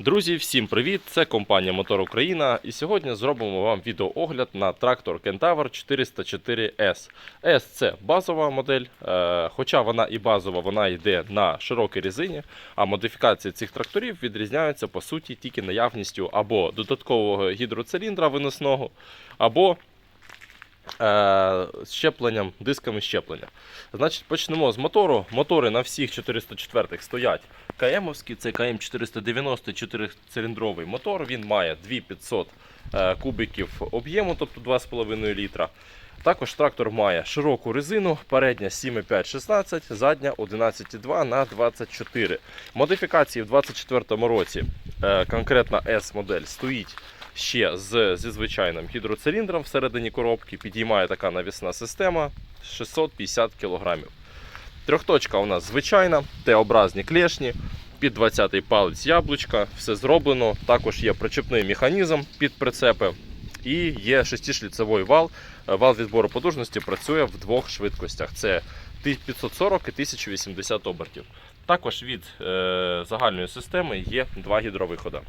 Друзі, всім привіт! Це компанія Мотор Україна. І сьогодні зробимо вам відеоогляд на трактор Кентавр 404 S. Це базова модель, е, хоча вона і базова, вона йде на широкій резині, а модифікації цих тракторів відрізняються по суті тільки наявністю або додаткового гідроциліндра виносного, або е, щепленням, дисками щеплення. Значить, почнемо з мотору. Мотори на всіх 404 стоять КМовські, це КМ 490 4-циліндровий мотор. Він має 2500 е, кубиків об'єму, тобто 2,5 літра. Також трактор має широку резину, передня 7,5-16, задня 11,2 на 24. Модифікації в 2024 році е, конкретно S-модель стоїть ще з, зі звичайним гідроциліндром всередині коробки. Підіймає така навісна система 650 кг. Трьохточка у нас звичайна, Т-образні клешні, під 20-й палець яблучка, все зроблено. Також є причепний механізм під прицепи і є шестишліцевий вал. Вал відбору потужності працює в двох швидкостях: це 540 і 1080 обертів. Також від е, загальної системи є два гідровиходи.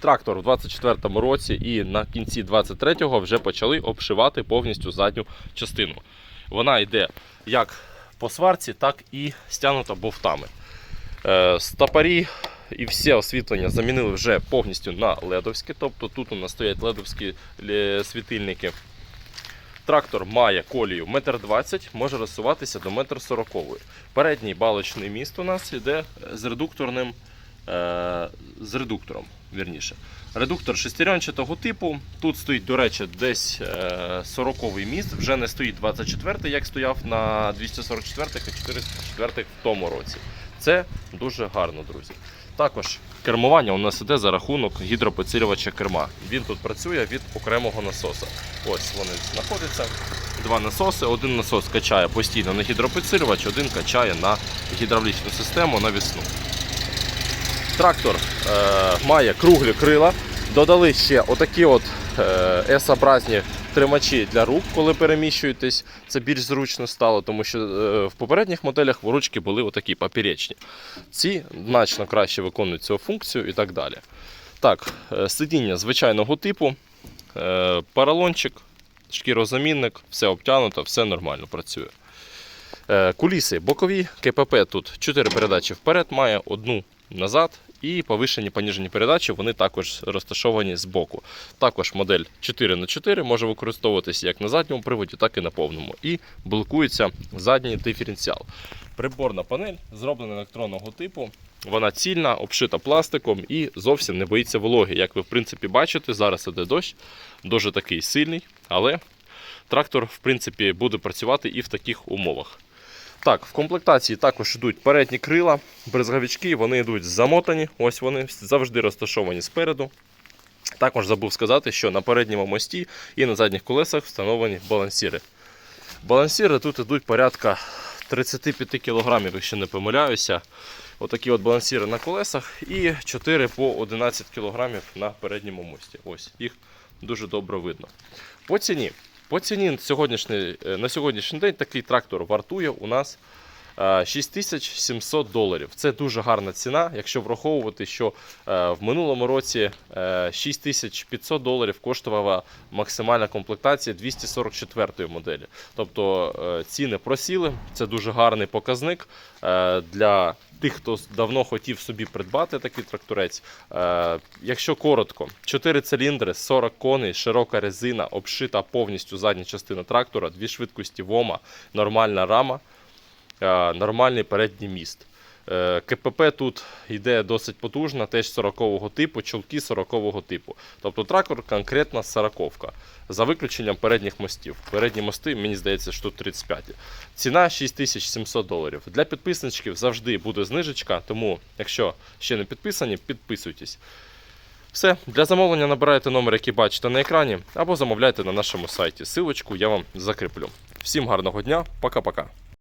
Трактор у 24-му році і на кінці 23-го вже почали обшивати повністю задню частину. Вона йде як по сварці, так і стягнута бовтами. Е, Стопорі і все освітлення замінили вже повністю на ледовське. Тобто тут у нас стоять ледовські світильники. Трактор має колію 1,20 м, може розсуватися до 1,40 м. Передній балочний міст у нас йде з редукторним е, з редуктором. Вірніше. Редуктор шестеренчатого типу. Тут стоїть, до речі, десь 40-й міст, вже не стоїть 24-й, як стояв на 244-х і 404-х в тому році. Це дуже гарно, друзі. Також кермування у нас іде за рахунок гідропоцілювача керма. Він тут працює від окремого насоса. Ось вони знаходяться. Два насоси. Один насос качає постійно на гідропоцілювач, один качає на гідравлічну систему на вісну. Трактор е, має круглі крила. Додали ще отакі от е, S-образні тримачі для рук, коли переміщуєтесь. Це більш зручно стало, тому що е, в попередніх моделях ручки були отакі папіречні. Ці значно краще виконують цю функцію і так далі. Так, е, сидіння звичайного типу, поролончик, шкірозамінник, все обтягнуто, все нормально працює. Куліси бокові, КПП тут 4 передачі вперед, має одну назад. І повишені поніжені передачі вони також розташовані збоку. Також модель 4х4 може використовуватися як на задньому приводі, так і на повному. І блокується задній диференціал. Приборна панель зроблена електронного типу. Вона цільна, обшита пластиком і зовсім не боїться вологи. Як ви в принципі бачите, зараз іде дощ, дуже такий сильний, але трактор в принципі буде працювати і в таких умовах. Так, в комплектації також йдуть передні крила, брезговички, вони йдуть замотані, ось вони завжди розташовані спереду. Також забув сказати, що на передньому мості і на задніх колесах встановлені балансіри. Балансіри тут йдуть порядка 35 кг, якщо не помиляюся. Отакі от балансіри на колесах і 4 по 11 кг на передньому мості. Ось їх дуже добре видно. По ціні. По ціні сьогоднішній, е, на сьогоднішній день такий трактор вартує у нас 6700 доларів. Це дуже гарна ціна, якщо враховувати, що е, в минулому році е, 6500 доларів коштувала максимальна комплектація 244 моделі. Тобто е, ціни просіли, це дуже гарний показник е, для тих, хто давно хотів собі придбати такий тракторець. Е, Якщо коротко, 4 циліндри, 40 коней, широка резина, обшита повністю задня частина трактора, дві швидкості ВОМа, нормальна рама, е, нормальний передній міст. Е, КПП тут йде досить потужна, теж 40-го типу, чолки 40-го типу. Тобто трактор конкретно 40-ка. За виключенням передніх мостів. Передні мости, мені здається, що тут 35. Ціна 6700 доларів. Для підписничків завжди буде знижечка, тому якщо ще не підписані, підписуйтесь. Все, для замовлення набирайте номер, який бачите на екрані, або замовляйте на нашому сайті. Силочку я вам закріплю. Всім гарного дня, пока-пока.